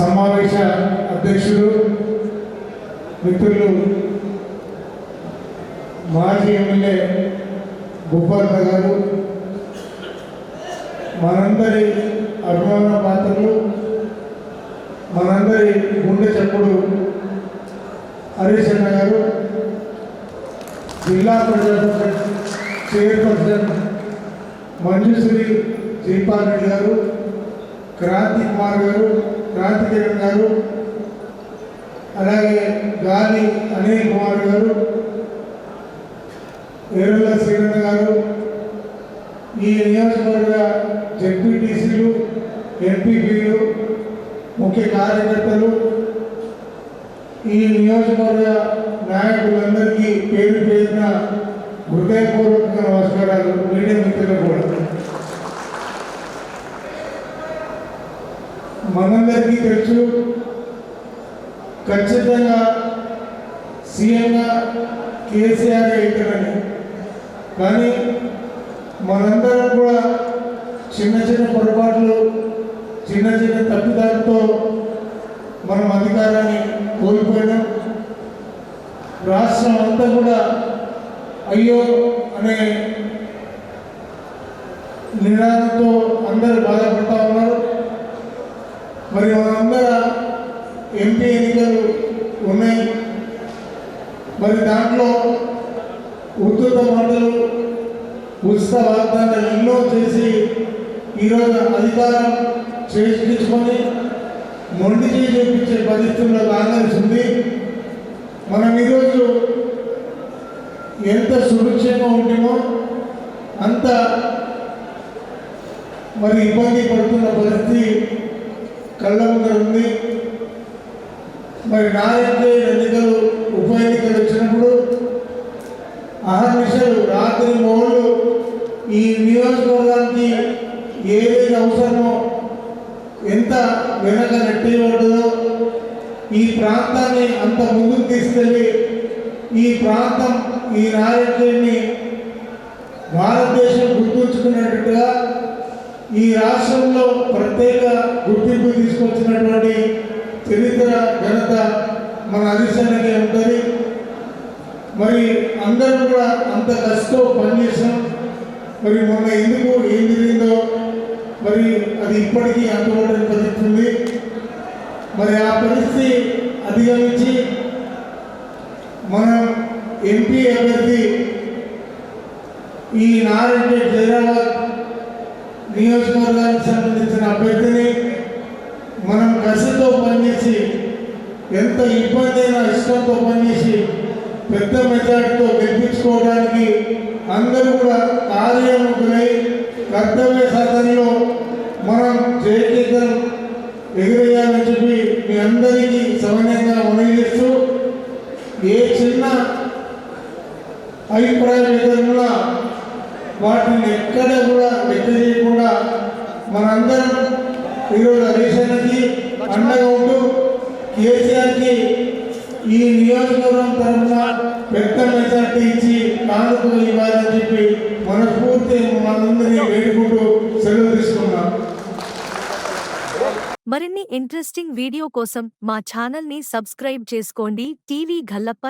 సమావేశ అధ్యక్షులు మిత్రులు మాజీ ఎమ్మెల్యే గుబ్బర్ల గారు మనందరి అభిమాన పాత్రలు మనందరి గుండె చప్పుడు హరీష్ అన్న గారు జిల్లా పరిషత్ చైర్పర్సన్ మంజుశ్రీ శ్రీపాల్ రెడ్డి గారు క్రాంతి కుమార్ గారు క్రాంతి కిరణ్ గారు అలాగే గాలి అనిల్ కుమార్ గారు ఏరుల శ్రీరణ గారు ఈ నియోజకవర్గ జడ్పీటీసీలు ఎంపీపీలు ముఖ్య కార్యకర్తలు ఈ నియోజకవర్గ నాయకులందరికీ పేరు పేరున హృదయపూర్వక నమస్కారాలు. మీడియా మిత్రులు కూడా. మనందరికీ తెలుసు ఖచ్చితంగా సీఎంగా కేసీఆర్ అవుతారని కానీ మనందరం కూడా చిన్న చిన్న పొరపాట్లు చిన్న చిన్న తప్పిదాలతో మనం అధికారాన్ని కోల్పోయినాం. రాష్ట్రం అంతా కూడా అయ్యో అనే నినాదంతో అందరూ బాధపడతా మరి మనందరూ ఎంపీ ఎన్నికలు ఉన్నాయి. మరి దాంట్లో ఉద్ధృత మాటలు ఉచిత వాగ్దానాలు ఎన్నో చేసి ఈరోజు అధికారం చేయించుకొని మొండి చేయి చూపించే పరిస్థితుల్లో కాంగ్రెస్ ఉంది. మనం ఈరోజు ఎంత సురక్షంగా ఉంటామో అంత మరి ఇబ్బంది పడుతున్న పరిస్థితి మరి నాయకులు ఎన్నికలు ఉప ఎన్నికలు వచ్చినప్పుడు అహర్నిశలు రాత్రి మోళ్ళు ఈ నియోజకవర్గానికి ఏదైతే అవసరమో ఎంత వెనక నెట్టిపడ్డదో ఈ ప్రాంతాన్ని అంత ముందుకు తీసుకెళ్ళి ఈ ప్రాంతం ఈ నాయకుడిని భారతదేశం గుర్తుంచుకున్నట్టుగా ఈ రాష్ట్రంలో ప్రత్యేక గుర్తింపు తీసుకొచ్చినటువంటి చరిత్ర మన హరిశన్నకే ఉంటుంది మరి అందరూ కూడా అంత కష్టం పనిచేసాం మరి మొన్న ఎందుకు ఏం జరిగిందో మరి అది ఇప్పటికీ అందుబాటులో పరిస్థితుంది మరి ఆ పరిస్థితి అధిగమించి మనం ఎంపీ అభ్యర్థి ఈ నారాయణ జైరాబాద్ నియోజకవర్గానికి సంబంధించి అభ్యర్థిని మనం కసితో పనిచేసి ఎంత ఇబ్బంది అయినా పనిచేసి పెద్ద మెజార్టీతో గెలిపించుకోవడానికి అందరూ కూడా కార్యముఖులై కర్తవ్య సాధనలో మనం జయకేతనం ఎగురేయాలని చెప్పి మీ అందరికీ సమన్యంగా మనవి చేస్తూ ఏ చిన్న అభిప్రాయం భేదాలు వాటిని ఎక్కడ కూడా లెక్క చేయకుండా మనందరం ఈరోజు హరీశన్నకి అండగా ఉంటూ కేసీఆర్కి ఈ నియోజకవర్గం తరఫున పెద్ద మెజార్టీ ఇచ్చి కానుకలు ఇవ్వాలని చెప్పి మనస్ఫూర్తి మనందరినీ వేడుకుంటూ సెలవు తీసుకున్నాం మరిన్ని ఇంట్రెస్టింగ్ వీడియో కోసం మా ఛానల్ని సబ్స్క్రైబ్ చేసుకోండి. టీవీ గల్లప్ప